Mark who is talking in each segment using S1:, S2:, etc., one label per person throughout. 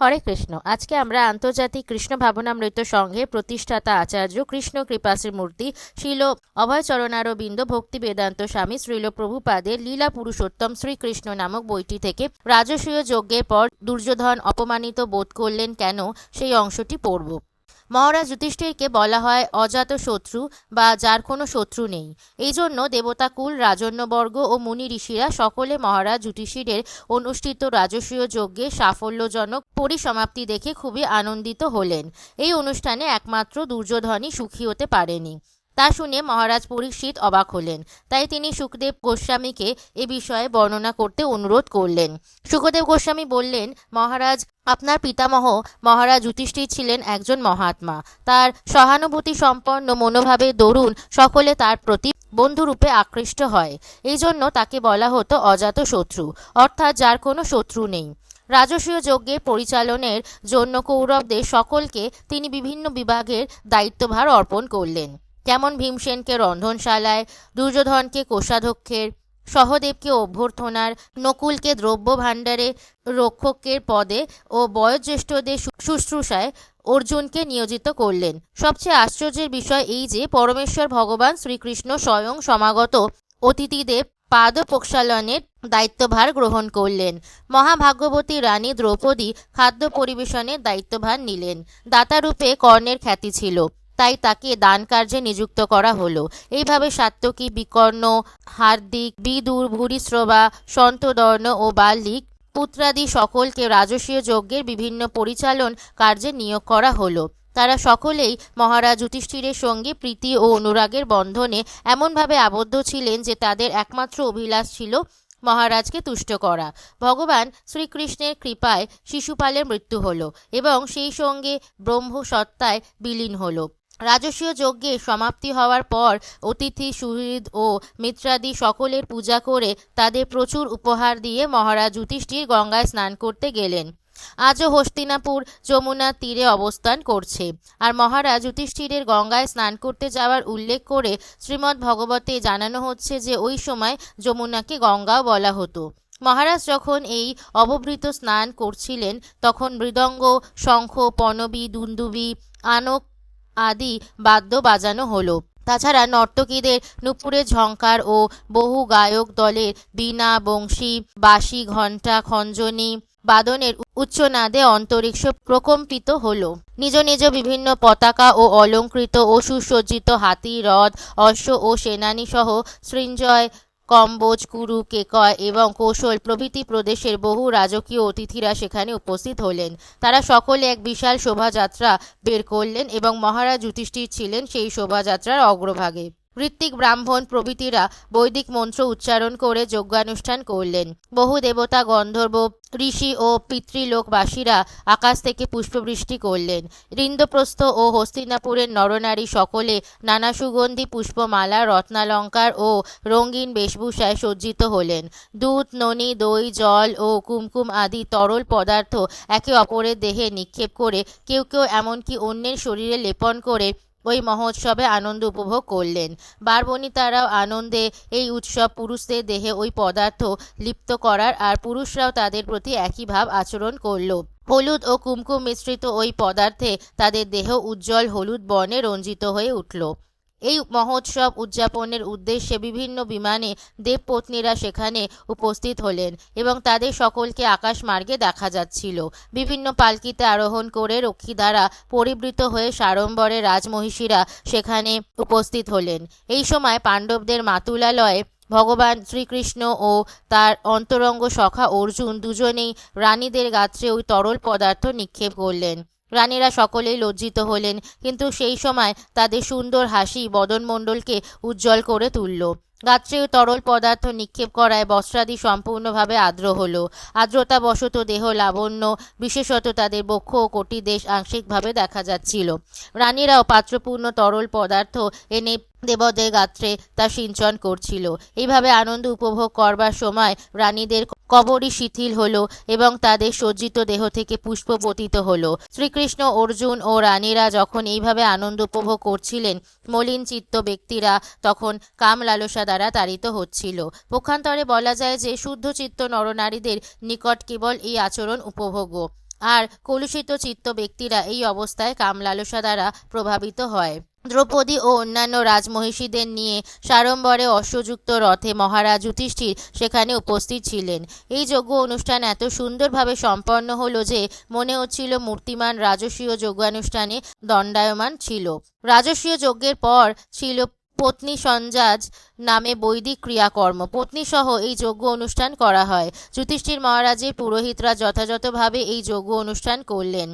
S1: হরে কৃষ্ণ। আজকে আমরা আন্তর্জাতিক কৃষ্ণ ভাবনামৃত সংঘে প্রতিষ্ঠাতা আচার্য কৃষ্ণ কৃপাশ্রী মূর্তি শিল অভয়চরণারবিন্দ ভক্তি বেদান্ত স্বামী শ্রীল প্রভুপাদের লীলা পুরুষোত্তম শ্রীকৃষ্ণ নামক বইটি থেকে রাজস্বীয় যজ্ঞের পর দুর্যোধন অপমানিত বোধ করলেন কেন? সেই অংশটি পড়ব। মহারাজ যুধিষ্ঠিরকে বলা হয় অজাত শত্রু বা যার কোনো শত্রু নেই। এই জন্য দেবতাকুল রাজন্যবর্গ ও মুনি ঋষিরা সকলে মহারাজ যুধিষ্ঠিরের অনুষ্ঠিত রাজস্বীয় যজ্ঞে সাফল্যজনক পরিসমাপ্তি দেখে খুবই আনন্দিত হলেন। এই অনুষ্ঠানে একমাত্র দুর্যোধনই সুখী হতে পারেনি। তা শুনে মহারাজ পরীক্ষিত অবাক হলেন। তাই তিনি সুখদেব গোস্বামীকে এ বিষয়ে বর্ণনা করতে অনুরোধ করলেন। সুখদেব গোস্বামী বললেন, মহারাজ, আপনার পিতামহ মহারাজ যুধিষ্ঠির ছিলেন একজন মহাত্মা। তার সহানুভূতি সম্পন্ন মনোভাবে দরুন সকলে তার প্রতি বন্ধুরূপে আকৃষ্ট হয়। এই জন্য তাকে বলা হতো অজাত শত্রু, অর্থাৎ যার কোনো শত্রু নেই। রাজসীয় যজ্ঞের পরিচালনের জন্য কৌরবদের সকলকে তিনি বিভিন্ন বিভাগের দায়িত্বভার অর্পণ করলেন। যেমন ভীমসেনকে রন্ধনশালায়, দুর্যোধনকে কোষাধ্যক্ষের, সহদেবকে অভ্যর্থনার, নকুলকে দ্রব্য ভাণ্ডারে রক্ষকের পদে ও বয়োজ্যেষ্ঠদের শুশ্রূষায় অর্জুনকে নিয়োজিত করলেন। সবচেয়ে আশ্চর্যের বিষয় এই যে, পরমেশ্বর ভগবান শ্রীকৃষ্ণ স্বয়ং সমাগত অতিথিদের পাদ প্রক্ষালনের দায়িত্বভার গ্রহণ করলেন। মহাভাগ্যবতী রানী দ্রৌপদী খাদ্য পরিবেশনের দায়িত্বভার নিলেন। দাতারূপে কর্ণের খ্যাতি ছিল। তাই তাকে দান কার্যে নিযুক্ত করা হলো। এইভাবে সাত্যকী বিকর্ণ, হার্দিক, বিদুর, ভূরিশ্রবা, সন্তদর্ণ ও বাল্লিক পুত্রাদি সকলকে রাজসীয় যজ্ঞের বিভিন্ন পরিচালন কার্যে নিয়োগ করা হলো। তারা সকলেই মহারাজ যুধিষ্ঠিরের সঙ্গে প্রীতি ও অনুরাগের বন্ধনে এমনভাবে আবদ্ধ ছিলেন যে তাদের একমাত্র অভিলাষ ছিল মহারাজকে তুষ্ট করা। ভগবান শ্রীকৃষ্ণের কৃপায় শিশুপালের মৃত্যু হলো এবং সেই সঙ্গে ব্রহ্ম সত্তায় বিলীন হলো। রাজসীয় যজ্ঞের সমাপ্তি হওয়ার পর অতিথি সুহৃদ ও মিত্রাদি সকলের পূজা করে তাদের প্রচুর উপহার দিয়ে মহারাজ যুধিষ্ঠির গঙ্গায় স্নান করতে গেলেন। আজও হস্তিনাপুর যমুনার তীরে অবস্থান করছে। আর মহারাজ যুধিষ্ঠিরের গঙ্গায় স্নান করতে যাওয়ার উল্লেখ করে শ্রীমদ্ ভগবতে জানানো হচ্ছে যে ওই সময় যমুনাকে গঙ্গাও বলা হতো। মহারাজ যখন এই অবভৃত স্নান করছিলেন, তখন মৃদঙ্গ, শঙ্খ, পনবী, দুন্দুবি, আনক আদি বাদ্য বাজানো হলো। তাছাড়া নর্তকীদের নুপুরের ঝঙ্কার ও বহু গায়ক দলের বীণা, বংশী, বাঁশি, ঘণ্টা, খঞ্জনি, বাদনের উচ্চনাদে অন্তরিক্ষ প্রকম্পিত হল। নিজ নিজ বিভিন্ন পতাকা ও অলঙ্কৃত ও সুসজ্জিত হাতি রথ অশ্ব ও সেনানী সহ সৃঞ্জয় কম্বোজ, কুরু, কেকয় এবং কৌশল প্রভৃতি প্রদেশের বহু রাজকীয় অতিথিরা সেখানে উপস্থিত হলেন। তারা সকলে এক বিশাল শোভাযাত্রা বের করলেন এবং মহারাজ যুধিষ্ঠির ছিলেন সেই শোভাযাত্রার অগ্রভাগে। ঋত্বিক ব্রাহ্মণ প্রভৃতিরা বৈদিক মন্ত্র উচ্চারণ করে যজ্ঞানুষ্ঠান করলেন। বহু দেবতা, গন্ধর্ব, ঋষি ও পিতৃলোকবাসীরা আকাশ থেকে পুষ্পবৃষ্টি করলেন। ইন্দ্রপ্রস্থ ও হস্তিনাপুরের নরনারী সকলে নানা সুগন্ধি, পুষ্পমালা, রত্নালঙ্কার ও রঙিন বেশভূষায় সজ্জিত হলেন। দুধ, ননি, দই, জল ও কুমকুম আদি তরল পদার্থ একে অপরের দেহে নিক্ষেপ করে কেউ কেউ এমনকি অন্যের শরীরে লেপন করে ওই মহোৎসবে আনন্দ উপভোগ করলেন। বারবণিতারাও আনন্দে এই উৎসব পুরুষদের দেহে ওই পদার্থ লিপ্ত করার আর পুরুষরাও তাদের প্রতি একই ভাব আচরণ করল। হলুদ ও কুমকুম মিশ্রিত ওই পদার্থে তাদের দেহ উজ্জ্বল হলুদ বর্ণে রঞ্জিত হয়ে উঠল। এই মহোৎসব উদযাপনের উদ্দেশ্যে বিভিন্ন বিমানে দেবপত্নীরা সেখানে উপস্থিত হলেন এবং তাদের সকলকে আকাশ মার্গে দেখা যাচ্ছিল। বিভিন্ন পালকিতে আরোহণ করে রক্ষী দ্বারা পরিবৃত হয়ে সাড়ম্বরে রাজমহিষীরা সেখানে উপস্থিত হলেন। এই সময় পাণ্ডবদের মাতুলালয়ে ভগবান শ্রীকৃষ্ণ ও তার অন্তরঙ্গ সখা অর্জুন দুজনেই রানীদের গাত্রে ওই তরল পদার্থ নিক্ষেপ করলেন। রানীরা সকলেই লজ্জিত হলেন কিন্তু সেই সময় তাদের সুন্দর হাসি বদনমণ্ডলকে উজ্জ্বল করে তুলল। গাত্রে তরল পদার্থ নিক্ষেপ করায় বস্ত্রাদি সম্পূর্ণভাবে আর্দ্র হলো। আর্দ্রতাবশত দেহ লাবণ্য, বিশেষত তাদের বক্ষ ও কোটি দেশ আংশিকভাবে দেখা যাচ্ছিল। রানীরাও পাত্রপূর্ণ তরল পদার্থ এনে দেবদের গাত্রে তা সিঞ্চন করছিল। এইভাবে আনন্দ উপভোগ করবার সময় রানীদের কবরই শিথিল হলো এবং তাদের সজ্জিত দেহ থেকে পুষ্প পতিত হলো। শ্রীকৃষ্ণ, অর্জুন ও রানীরা যখন এইভাবে আনন্দ উপভোগ করছিলেন, মলিন চিত্ত ব্যক্তিরা তখন কাম লালসা দ্বারা তাড়িত হচ্ছিল। পক্ষান্তরে বলা যায় যে শুদ্ধ চিত্ত নরনারীদের নিকট কেবল এই আচরণ উপভোগ্য। আর কলুষিত চিত্ত ব্যক্তিরা এই অবস্থায় কামলালসা দ্বারা প্রভাবিত হয়। দ্রৌপদী ও অন্যান্য রাজমহিষীদের নিয়ে সাড়ম্বরে অশ্বযুক্ত রথে মহারাজ যুধিষ্ঠির সেখানে উপস্থিত ছিলেন। এই যজ্ঞ অনুষ্ঠান এত সুন্দরভাবে সম্পন্ন হলো যে, মনে হচ্ছিল মূর্তিমান রাজস্বীয় যজ্ঞানুষ্ঠানে দণ্ডায়মান ছিল। রাজস্বীয় যজ্ঞের পর ছিল পত্নী সঞ্জাজ নামে বৈদিক ক্রিয়াকর্ম। পত্নী সহ এই যজ্ঞ অনুষ্ঠান করা হয়। যুধিষ্ঠির মহারাজের পুরোহিতরা যথাযথভাবে এই যজ্ঞ অনুষ্ঠান করলেন।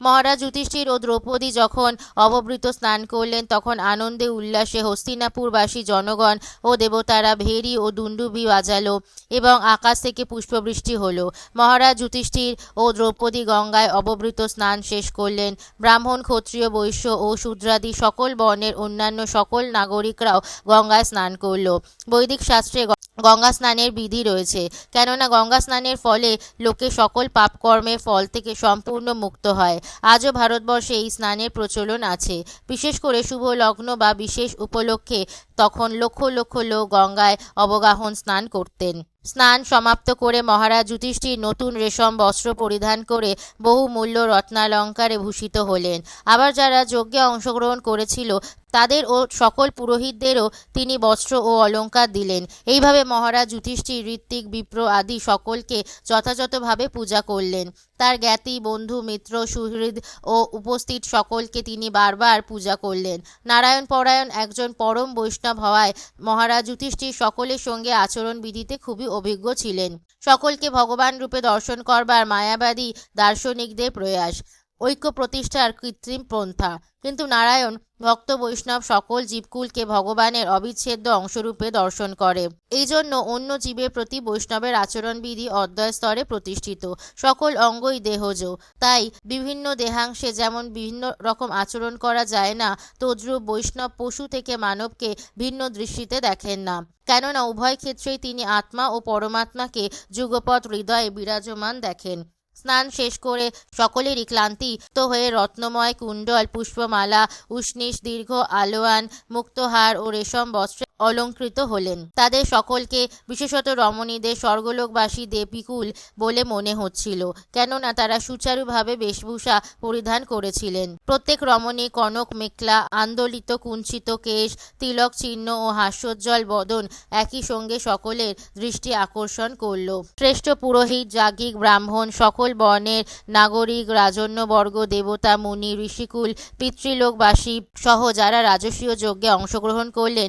S1: মহারাজ যুধিষ্ঠির ও দ্রৌপদী যখন অববৃত স্নান করলেন, তখন আনন্দে উল্লাসে হস্তিনাপুরবাসী জনগণ ও দেবতারা ভেরি ও দুণ্ডুবি বাজালো এবং আকাশ থেকে পুষ্পবৃষ্টি হলো। মহারাজ যুধিষ্ঠির ও দ্রৌপদী গঙ্গায় অববৃত স্নান শেষ করলেন। ব্রাহ্মণ, ক্ষত্রিয়, বৈশ্য ও শূদ্রাদি সকল বর্ণের অন্যান্য সকল নাগরিকরাও গঙ্গায় স্নান করল। বৈদিক শাস্ত্রে গঙ্গা স্নানের বিধি রয়েছে। কেননা গঙ্গা স্নানের ফলে লোকে সকল পাপকর্মের ফল থেকে সম্পূর্ণ মুক্ত হয়। আজও ভারতবর্ষে এই স্নানের প্রচলন আছে। বিশেষ করে শুভ লগ্ন বা বিশেষ উপলক্ষে তখন লক্ষ লক্ষ লোক গঙ্গায় অবগাহন স্নান করতেন। স্নান সমাপ্ত করে মহারাজ যুধিষ্ঠির নতুন রেশম বস্ত্র পরিধান করে বহু মূল্য রত্নালঙ্কারে ভূষিত হলেন। আবার যারা যজ্ঞে অংশগ্রহণ করেছিল তাদের ও সকল পুরোহিতদেরও তিনি বস্ত্র ও অলঙ্কার দিলেন। এইভাবে মহারাজ যুধিষ্ঠির, ঋত্বিক, বিপ্র আদি সকলকে যথাযথভাবে পূজা করলেন। তার জ্ঞাতি, বন্ধু, মিত্র, সুহৃদ ও উপস্থিত সকলকে তিনি বারবার পূজা করলেন। নারায়ণ পরায়ণ একজন পরম বৈষ্ণব হওয়ায় মহারাজ যুধিষ্ঠির সকলের সঙ্গে আচরণ বিধিতে খুবই অভিজ্ঞ ছিলেন। সকলকে ভগবান রূপে দর্শন করবার মায়াবাদী দার্শনিকদের প্রয়াস। ঐক্য প্রতিষ্ঠার কৃত্রিম পন্থা। কিন্তু নারায়ণ ভক্ত বৈষ্ণব সকল জীবকুলকে ভগবানের অবিচ্ছেদ্য অংশরূপে দর্শন করে। এই জন্য অন্য জীবের প্রতি বৈষ্ণবের আচরণবিধি অদ্বয় স্তরে প্রতিষ্ঠিত। সকল অঙ্গই দেহজ। তাই বিভিন্ন দেহাংশে যেমন বিভিন্ন রকম আচরণ করা যায় না, তদ্রূপ বৈষ্ণব পশু থেকে মানবকে ভিন্ন দৃষ্টিতে দেখেন না। কেননা উভয় ক্ষেত্রেই তিনি আত্মা ও পরমাত্মাকে যুগপৎ হৃদয়ে বিরাজমান দেখেন। স্নান শেষ করে সকলেরই ক্লান্তি তো হয়ে রত্নময় কুণ্ডল, পুষ্পমালা উষ্ণিস দীর্ঘ আলোয়ান, মুক্তহার ও রেশম বস্ত্রে অলঙ্কৃত হলেন। তাদের সকলকে বিশেষত রমণীদের স্বর্গলোকবাসী দেবীকুল বলে মনে হচ্ছিল, কেননা তারা সুচারুভাবে বেশভূষা পরিধান করেছিলেন। প্রত্যেক রমণী কনক, মেখলা, আন্দোলিত কুঞ্চিত কেশ, তিলক চিহ্ন ও হাস্যোজ্জ্বল বদন একই সঙ্গে সকলের দৃষ্টি আকর্ষণ করল। শ্রেষ্ঠ পুরোহিত, যাজ্ঞিক, ব্রাহ্মণ, সকল বর্ণের নাগরিক, রাজন্যবর্গ, দেবতা, মুনি, ঋষিকুল, পিতৃলোকবাসী সহ যারা রাজস্বীয় যজ্ঞে অংশগ্রহণ করলেন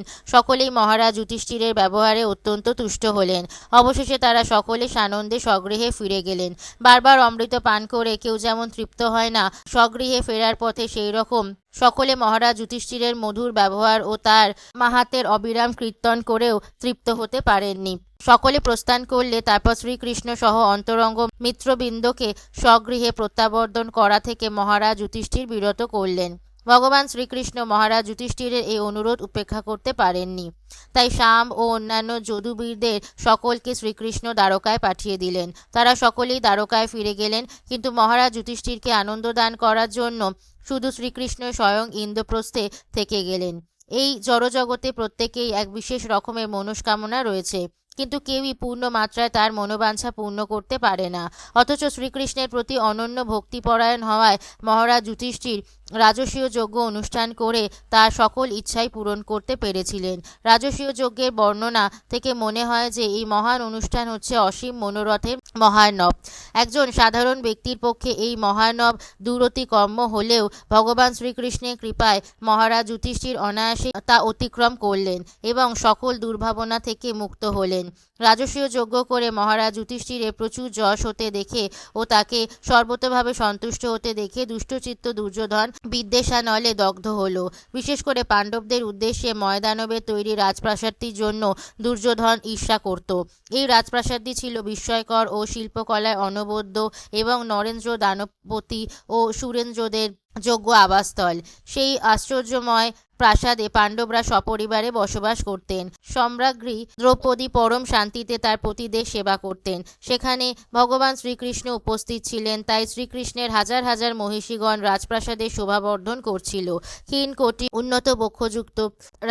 S1: সকলেই মহারাজ যুধিষ্ঠিরের ব্যবহারে অত্যন্ত তুষ্ট হলেন। অবশেষে তারা সকলে সানন্দে স্বগৃহে ফিরে গেলেন। বারবার অমৃত পান করে কেউ যেমন তৃপ্ত হয় না, স্বগৃহে ফেরার পথে সেই রকম সকলে মহারাজ যুধিষ্ঠিরের মধুর ব্যবহার ও তার মাহাতের অবিরাম কীর্তন করেও তৃপ্ত হতে পারেননি। সকলে প্রস্থান করলে তারপর শ্রীকৃষ্ণ সহ অন্তরঙ্গ মিত্রবৃন্দকে স্বগৃহে প্রত্যাবর্তন করা থেকে মহারাজ যুধিষ্ঠির বিরত করলেন। ভগবান শ্রীকৃষ্ণ মহারাজ যুধিষ্ঠিরের এই অনুরোধ উপেক্ষা করতে পারেননি। তাই শাম ও অন্যান্য যদুবীরদের সকলকে শ্রীকৃষ্ণ দ্বারকায় পাঠিয়ে দিলেন। তারা সকলেই দ্বারকায় ফিরে গেলেন, কিন্তু মহারাজ যুধিষ্ঠিরকে আনন্দ দান করার জন্য শুধু শ্রীকৃষ্ণ স্বয়ং ইন্দ্রপ্রস্থে থেকে গেলেন। এই জড়জগতে প্রত্যেকেই এক বিশেষ রকমের মনস্কামনা রয়েছে, কিন্তু কেউই পূর্ণ মাত্রায় তার মনোবাঞ্ছা পূর্ণ করতে পারে না। অথচ শ্রীকৃষ্ণের প্রতি অনন্য ভক্তিপরায়ণ হওয়ায় মহারাজ যুধিষ্ঠির রাজসীয় যজ্ঞ অনুষ্ঠান করে তার সকল ইচ্ছাই পূরণ করতে পেরেছিলেন। রাজসীয় যজ্ঞের বর্ণনা থেকে মনে হয় যে এই মহান অনুষ্ঠান হচ্ছে অসীম মনোরথের মহার্ণব একজন সাধারণ ব্যক্তির পক্ষে এই মহার্ণব দূরতিকম্য হলেও ভগবান শ্রীকৃষ্ণের কৃপায় মহারাজ যুধিষ্ঠির অনায়াসে তা অতিক্রম করলেন এবং সকল দুর্ভাবনা থেকে মুক্ত হলেন। রাজসীয় যজ্ঞ করে মহারাজ যুধিষ্ঠিরের প্রচুর যশ হতে দেখে ও তাকে সর্বতভাবে সন্তুষ্ট হতে দেখে দুষ্টচিত্ত দুর্যোধন বিদ্বেষানলে দগ্ধ হল। বিশেষ করে পাণ্ডবদের উদ্দেশ্যে ময়দানবের তৈরি রাজপ্রাসাদটির জন্য দুর্যোধন ঈর্ষা করত। এই রাজপ্রাসাদটি ছিল বিস্ময়কর ও শিল্পকলায় অনবদ্য এবং নরেন্দ্র দানপতি ও সুরেন্দ্রদের যোগ্য আবাসস্থল। সেই আশ্চর্যময় প্রাসাদে পাণ্ডবরা সপরিবারে বসবাস করতেন। সম্রাজ্ঞী দ্রৌপদী পরম শান্তিতে তার পতিদের সেবা করতেন। সেখানে ভগবান শ্রীকৃষ্ণ উপস্থিত ছিলেন, তাই শ্রীকৃষ্ণের হাজার হাজার মহিষীগণ রাজপ্রাসাদের শোভাবর্ধন করছিল। ক্ষীণ কোটি উন্নত বক্ষযুক্ত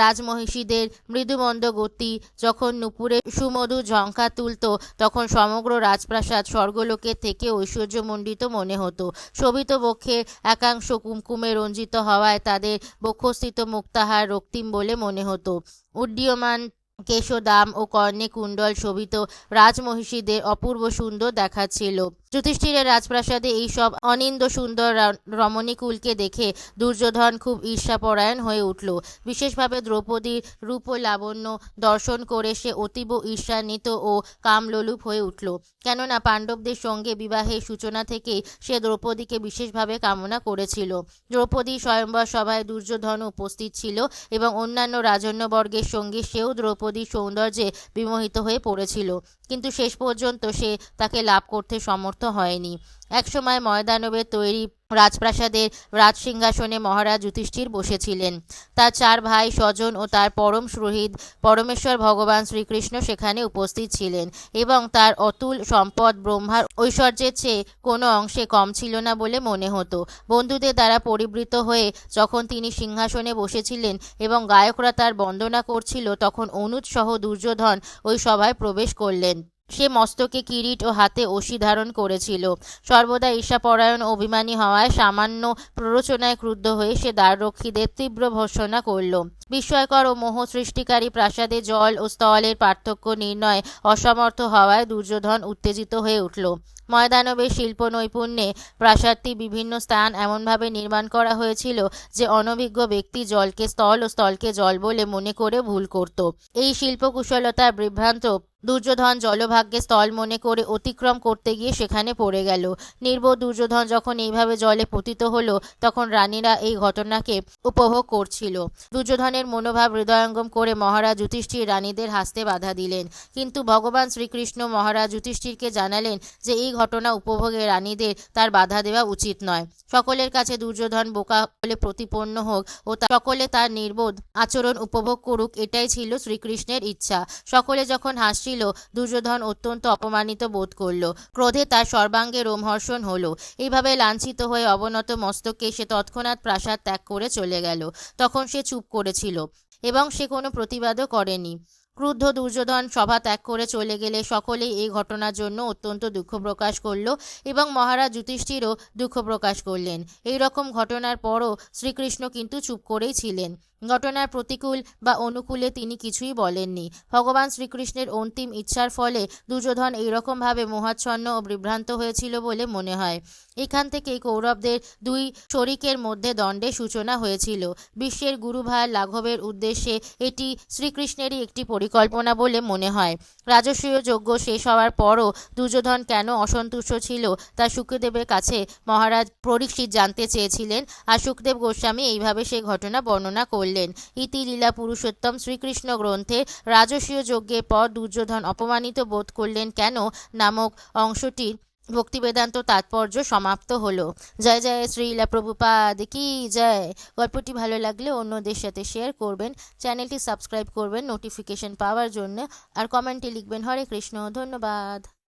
S1: রাজমহিষীদের মৃদুমন্দ গতি, যখন নুপুরে সুমধু ঝঙ্কা তুলত, তখন সমগ্র রাজপ্রাসাদ স্বর্গলোকের থেকে ঐশ্বর্যমণ্ডিত মনে হতো। শোভিত বক্ষের একাংশ কুমকুমে রঞ্জিত হওয়ায় তাদের বক্ষস্থিত মুক্তাহার রক্তিম বলে মনে হতো। উড্ডীয়মান কেশদাম ও কর্ণে কুণ্ডল শোভিত রাজমহিষীদের অপূর্ব সুন্দর দেখাচ্ছিল। যুধিষ্ঠিরের রাজপ্রাসাদে এই সব অনিন্দ সুন্দর রমণীকুলকে দেখে দুর্যোধন খুব ঈর্ষাপরায়ণ হয়ে উঠল। বিশেষভাবে দ্রৌপদীর রূপ লাবণ্য দর্শন করে সে অতীব ঈর্ষান্বিত ও কামলোলুপ হয়ে উঠল। কেননা পাণ্ডবদের সঙ্গে বিবাহের সূচনা থেকেই সে দ্রৌপদীকে বিশেষভাবে কামনা করেছিল। দ্রৌপদী স্বয়ম্বর সভায় দুর্যোধন উপস্থিত ছিল এবং অন্যান্য রাজন্যবর্গের সঙ্গে সেও দ্রৌপদীর সৌন্দর্যে বিমোহিত হয়ে পড়েছিল। কিন্তু শেষ পর্যন্ত সে তাকে লাভ করতে সমর্থ হয়নি। একসময় ময়দানবের তৈরি রাজপ্রাসাদের রাজসিংহাসনে মহারাজ যুধিষ্ঠির বসেছিলেন। তার চার ভাই, স্বজন ও তার পরম সুহৃদ পরমেশ্বর ভগবান শ্রীকৃষ্ণ সেখানে উপস্থিত ছিলেন এবং তার অতুল সম্পদ ব্রহ্মার ঐশ্বর্যের চেয়ে কোনো অংশে কম ছিল না বলে মনে হতো। বন্ধুদের দ্বারা পরিবৃত হয়ে যখন তিনি সিংহাসনে বসেছিলেন এবং গায়করা তার বন্দনা করছিল, তখন অনুজ সহ দুর্যোধন ওই সভায় প্রবেশ করলেন। সে মস্তকে কিরিট ও হাতে অসি ধারণ করেছিল। সর্বদা ঈর্ষাপরায়ণ অভিমানী হওয়ায় সামান্য প্ররোচনায় ক্রুদ্ধ হয়ে সে দ্বাররক্ষীদের তীব্র ভর্সনা করল। বিস্ময়কর ও মোহ সৃষ্টিকারী প্রাসাদে জল ও স্থলের পার্থক্য নির্ণয় অসমর্থ হওয়ায় দুর্যোধন উত্তেজিত হয়ে উঠল। ময়দানবের শিল্প নৈপুণ্যে প্রাসাদটি বিভিন্ন স্থান এমনভাবে নির্মাণ করা হয়েছিল যে অনভিজ্ঞ ব্যক্তি জলকে স্থল ও স্থলকে জল বলে মনে করে ভুল করত। এই শিল্পকুশলতার বিভ্রান্ত দুর্যোধন জলভাগ্যে স্থল মনে করে অতিক্রম করতে গিয়ে সেখানে পড়ে গেল। নির্বোধ দুর্যোধন যখন এইভাবে জলে পতিত হলো, তখন রানীরা এই ঘটনাকে উপভোগ করছিল। দুর্যোধনের মনোভাব হৃদয়ঙ্গম করে মহারাজ যুধিষ্ঠির রানীদের হাসতে বাধা দিলেন। কিন্তু ভগবান শ্রীকৃষ্ণ মহারাজ যুধিষ্ঠিরকে জানালেন যে এই ঘটনা উপভোগে রানীদের তার বাধা দেওয়া উচিত নয়। সকলের কাছে দুর্যোধন বোকা বলে প্রতিপন্ন হোক ও সকলে তার নির্বোধ আচরণ উপভোগ করুক, এটাই ছিল শ্রীকৃষ্ণের ইচ্ছা। সকলে যখন হাসছিল, দুর্যোধন অত্যন্ত অপমানিত বোধ করল। ক্রোধে তার সর্বাঙ্গে রোমহর্ষণ হলো। এইভাবে লাঞ্ছিত হয়ে অবনত মস্তকে সে তৎক্ষণাৎ প্রাসাদ ত্যাগ করে চলে গেল। তখন সে চুপ করেছিল এবং সে কোনো প্রতিবাদও করেনি। ক্রুদ্ধ দুর্যোধন সভা ত্যাগ করে চলে গেলে সকলেই এই ঘটনার জন্য অত্যন্ত দুঃখ প্রকাশ করল এবং মহারাজ যুধিষ্ঠিরও দুঃখ প্রকাশ করলেন। এই রকম ঘটনার পরও শ্রীকৃষ্ণ কিন্তু চুপ করেই ছিলেন। ঘটনার প্রতিকূল বা অনুকূলে তিনি কিছুই বলেননি। ভগবান শ্রীকৃষ্ণের অন্তিম ইচ্ছার ফলে দুর্যোধন এইরকমভাবে মোহাচ্ছন্ন ও বিভ্রান্ত হয়েছিল বলে মনে হয়। এখান থেকেই কৌরবদের দুই শরিকের মধ্যে দণ্ডের সূচনা হয়েছিল। বিশ্বের গুরুভার লাঘবের উদ্দেশ্যে এটি শ্রীকৃষ্ণেরই একটি পরিকল্পনা বলে মনে হয়। রাজস্বীয় যজ্ঞ শেষ হওয়ার পরও দুর্যোধন কেন অসন্তুষ্ট ছিল তা শুকদেবের কাছে মহারাজ পরীক্ষিত জানতে চেয়েছিলেন আর শুকদেব গোস্বামী এইভাবে সে ঘটনা বর্ণনা করলেন। ইতি লীলা পুরুষোত্তম শ্রীকৃষ্ণ গ্রন্থে রাজস্বীয় যজ্ঞের পর দুর্যোধন অপমানিত বোধ করলেন কেন? নামক অংশটির ভক্তিবেদান্ত তাৎপর্য সমাপ্ত হলো। জয় জয় শ্রীলা প্রভুপাদ কি জয়। গল্পটি ভালো লাগলে অন্যদের সাথে শেয়ার করবেন, চ্যানেলটি সাবস্ক্রাইব করবেন নোটিফিকেশন পাওয়ার জন্য, আর কমেন্টে লিখবেন, হরে কৃষ্ণ ধন্যবাদ।